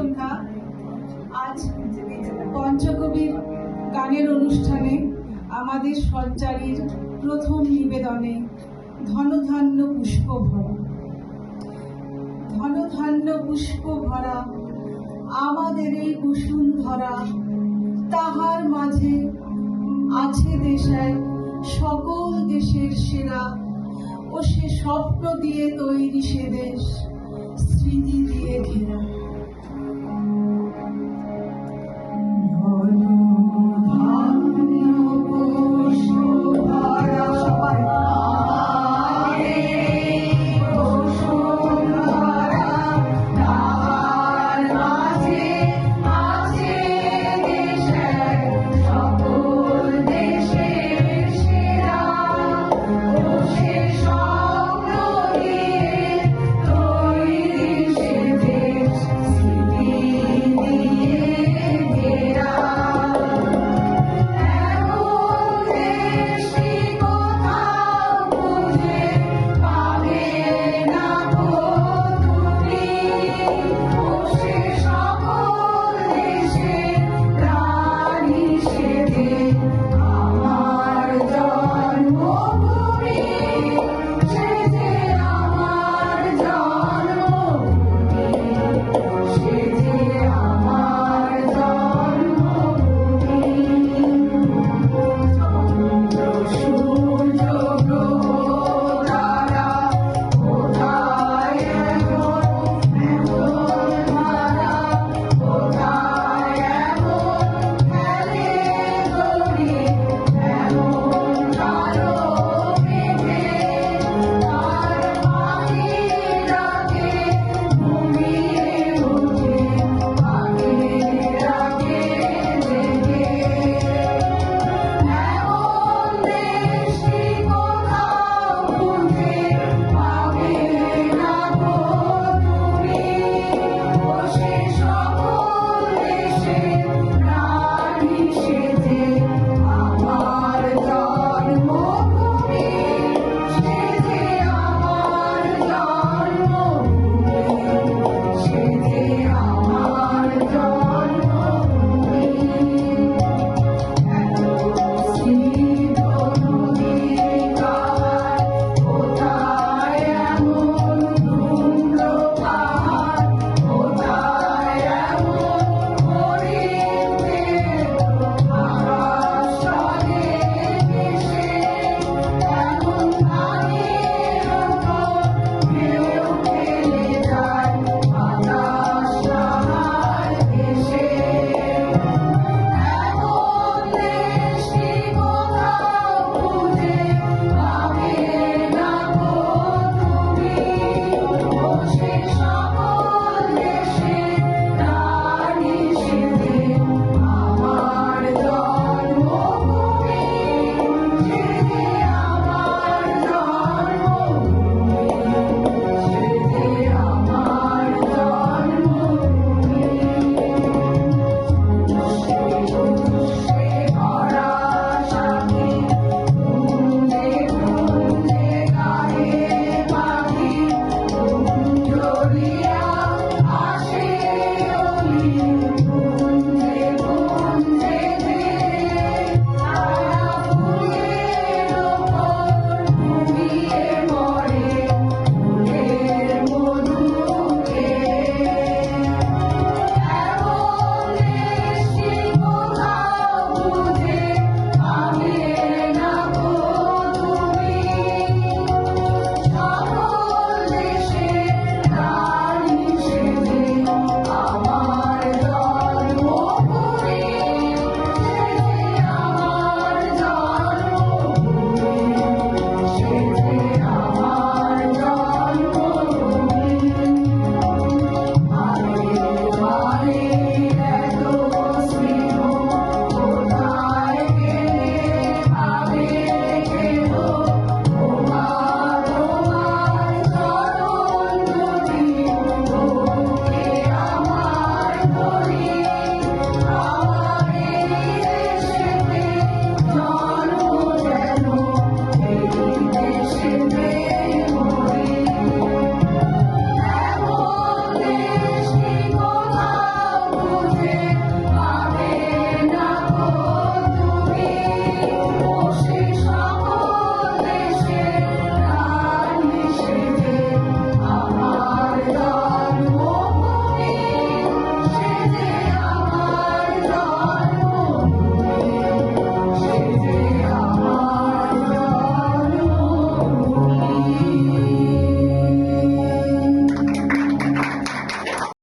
সন্ধ্যা আজ পঞ্চকবির গানের অনুষ্ঠানে আমাদের সঞ্চারীর প্রথম নিবেদনে ধনধান্য পুষ্প ভরা ধনধান্য পুষ্প ভরা আমাদের এই কুসুম ধরা তাহার মাঝে আছে দেশায় সকল দেশের সেরা ও সে স্বপ্ন দিয়ে তৈরি সে দেশ, স্মৃতি দিয়ে ঘেরা।